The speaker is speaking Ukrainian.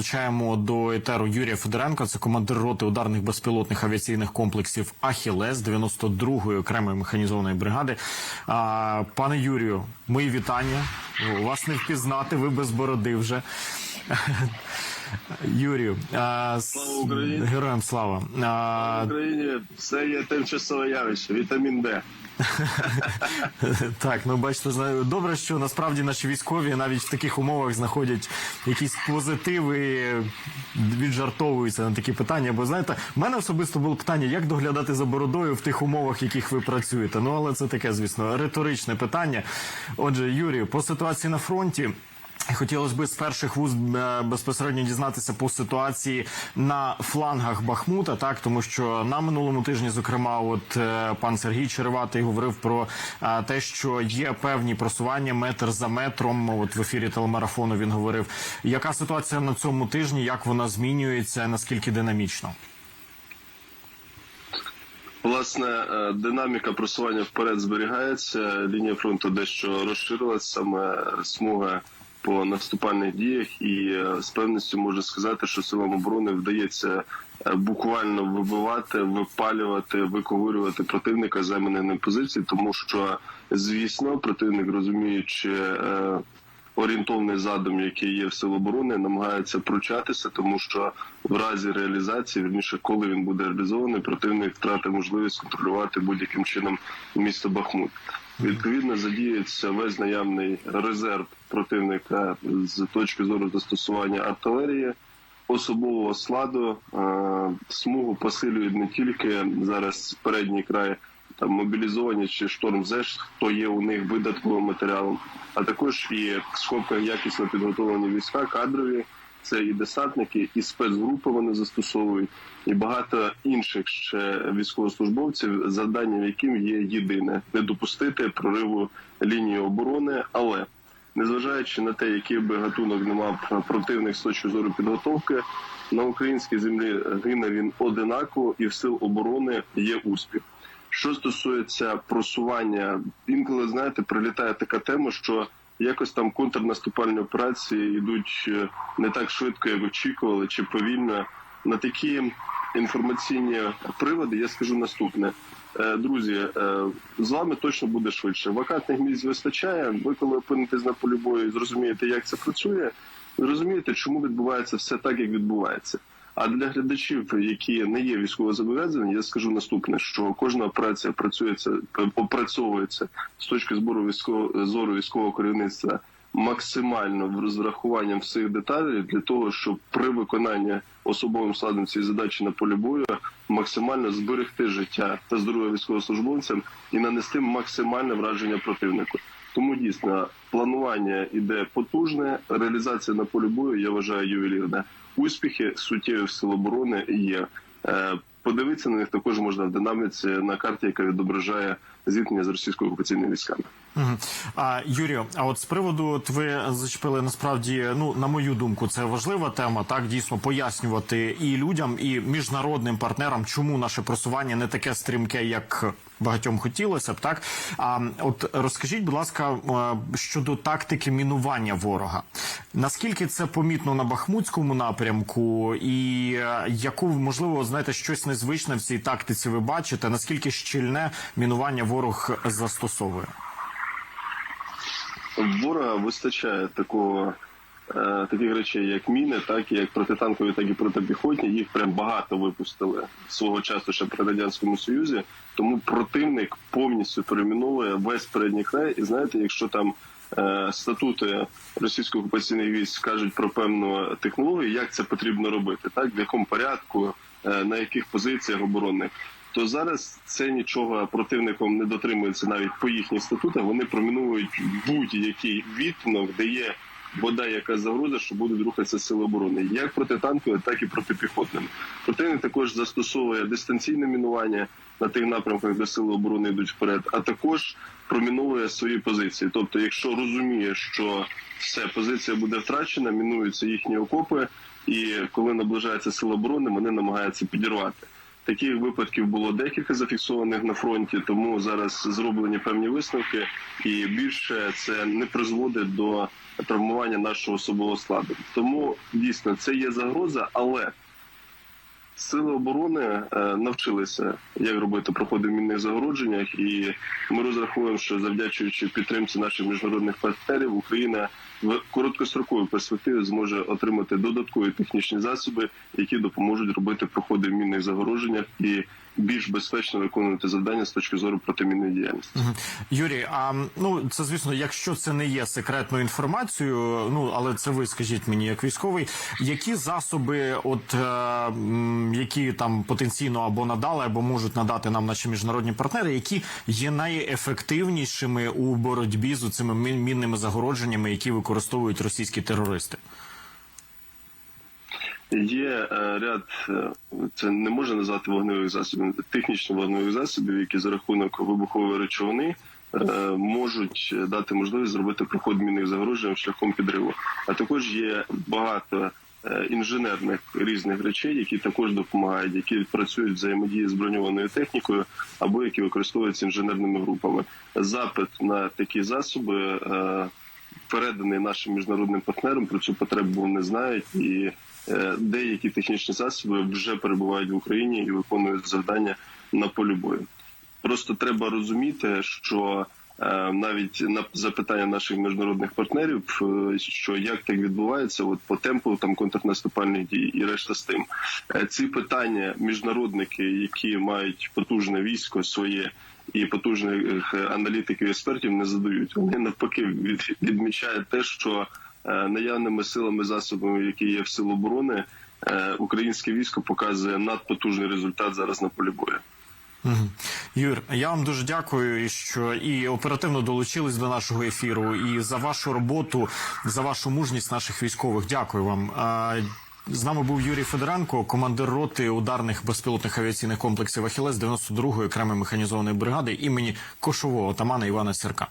залучаємо до етеру Юрія Федоренка. Це командир роти ударних безпілотних авіаційних комплексів Ахілес 92-ї окремої механізованої бригади. А, пане Юрію, мої вітання. Вас не впізнати, ви без бороди вже. Юрію, а, Слава Україні! героям слава. А, В Україні все є тимчасове явище, вітамін Д. Так, ну бачите, добре, що насправді наші військові навіть в таких умовах знаходять якісь позитиви, віджартовуються на такі питання. Бо знаєте, в мене особисто було питання, як доглядати за бородою в тих умовах, в яких ви працюєте. Ну але це таке, звісно, риторичне питання. Отже, Юрію, по ситуації на фронті. Хотілося б з перших вуз е, безпосередньо дізнатися по ситуації на флангах Бахмута, так тому що на минулому тижні, зокрема, от е, пан Сергій Череватий говорив про е, те, що є певні просування метр за метром. От в ефірі телемарафону він говорив, яка ситуація на цьому тижні, як вона змінюється, наскільки динамічно. Власне, динаміка просування вперед зберігається. Лінія фронту дещо розширилась, саме смуга по наступальних діях, і е, з певністю можу сказати, що силам оборони вдається е, буквально вибивати, випалювати, виковирювати противника займаної позиції, тому що, звісно, противник розуміючи. Орієнтовний задум, який є в Сил оборони, намагається пручатися, тому що в разі реалізації, вірніше, коли він буде реалізований, противник втратить можливість контролювати будь-яким чином місто Бахмут. Відповідно, задіється весь наявний резерв противника з точки зору застосування артилерії. Особового складу е, смугу посилюють не тільки зараз передній край там мобілізовані чи шторм ЗЕШ, хто є у них видатковим матеріалом, а також в скобках якісно підготовлені війська, кадрові, це і десантники, і спецгрупи вони застосовують, і багато інших ще військовослужбовців, завданням яким є єдине не допустити прориву лінії оборони, але незважаючи на те, який би гатунок не мав противник з точки зору підготовки, на українській землі гине він одинаково, і в сил оборони є успіх. Що стосується просування, інколи знаєте, прилітає така тема, що якось там контрнаступальні операції йдуть е, не так швидко, як очікували, чи повільно. На такі інформаційні приводи я скажу наступне. Е, Друзі, е, з вами точно буде швидше. Вакантних місць вистачає. Ви коли опинитесь на полі бою зрозумієте, як це працює, зрозумієте, чому відбувається все так, як відбувається. А для глядачів, які не є військовозобов'язані, я скажу наступне: що кожна операція працюється, опрацьовується з точки збору військового зору військового керівництва максимально з врахуванням всіх деталей для того, щоб при виконанні особовим складом цієї задачі на полі бою максимально зберегти життя та здоров'я військовослужбовцям і нанести максимальне враження противнику. Тому дійсно планування іде потужне, реалізація на полі бою, я вважаю, ювелірне. Успіхи суттєві в сил оборони є. Подивитися на них також можна в динаміці на карті, яка відображає зіткнення з російською окупаційними військами. А Юрію, а от з приводу, от ви зачепили насправді, ну на мою думку, це важлива тема. Так дійсно пояснювати і людям, і міжнародним партнерам, чому наше просування не таке стрімке, як багатьом хотілося б. Так а от розкажіть, будь ласка, е, щодо тактики мінування ворога. Наскільки це помітно на Бахмутському напрямку, і е, яку можливо знаєте щось незвичне в цій тактиці ви бачите? Наскільки щільне мінування ворог застосовує? Ворога вистачає такого. е, Таких речей, як міни, так і як протитанкові, так і протипіхотні. Їх прям багато випустили свого часу ще при радянському союзі. Тому противник повністю перейменовує весь передній край. І знаєте, якщо там статути російських окупаційних військ кажуть про певну технологію, як це потрібно робити, так в якому порядку, е, на яких позиціях оборонних. То зараз це нічого противником не дотримується навіть по їхніх статутах. Вони промінують будь-який відтинок, де є бодай якась загроза, що будуть рухатися сили оборони, як протитанкові, так і протипіхотними. Противник також застосовує дистанційне мінування на тих напрямках, де сили оборони йдуть вперед, а також проміновує свої позиції. Тобто, якщо розуміє, що все позиція буде втрачена, мінуються їхні окопи, і коли наближається сила оборони, вони намагаються підірвати. Таких випадків було декілька зафіксованих на фронті, тому зараз зроблені певні висновки, і більше це не призводить до травмування нашого особового складу. Тому дійсно це є загроза, але Сили оборони е, навчилися, як робити проходи в мінних загородженнях, і ми розраховуємо, що завдячуючи підтримці наших міжнародних партнерів, Україна в короткостроковій перспективі зможе отримати додаткові технічні засоби, які допоможуть робити проходи в мінних загородженнях і більш безпечно виконувати завдання з точки зору протимінної діяльності. Юрій, а ну це звісно, якщо це не є секретною інформацією, ну але це ви скажіть мені, як військовий, які засоби, от е, які там потенційно або надали, або можуть надати нам наші міжнародні партнери, які є найефективнішими у боротьбі з цими мінними загородженнями, які використовують російські терористи? Є е, ряд, е, це не можна назвати вогневих засобів, технічно вогневих засобів, які за рахунок вибухової речовини е, можуть дати можливість зробити проход мінних загороджень шляхом підриву. А також є багато інженерних різних речей, які також допомагають, які працюють взаємодії з броньованою технікою або які використовуються інженерними групами. Запит на такі засоби. переданий нашим міжнародним партнерам. Про цю потребу вони знають, і деякі технічні засоби вже перебувають в Україні і виконують завдання на полі бою. Просто треба розуміти, що е, навіть на запитання наших міжнародних партнерів, е, що як так відбувається, от по темпу там контрнаступальних дій і решта з тим, Е, ці питання міжнародники, які мають потужне військо своє і потужних е, аналітиків і експертів, не задають. Вони навпаки відмічають те, що е, наявними силами засобами, які є в сил оборони, е, українське військо показує надпотужний результат зараз на полі бою. Юр, я вам дуже дякую, що і оперативно долучились до нашого ефіру, і за вашу роботу, за вашу мужність наших військових. Дякую вам. З нами був Юрій Федоренко, командир роти ударних безпілотних авіаційних комплексів Ахілес 92-ї окремої механізованої бригади імені кошового отамана Івана Сірка.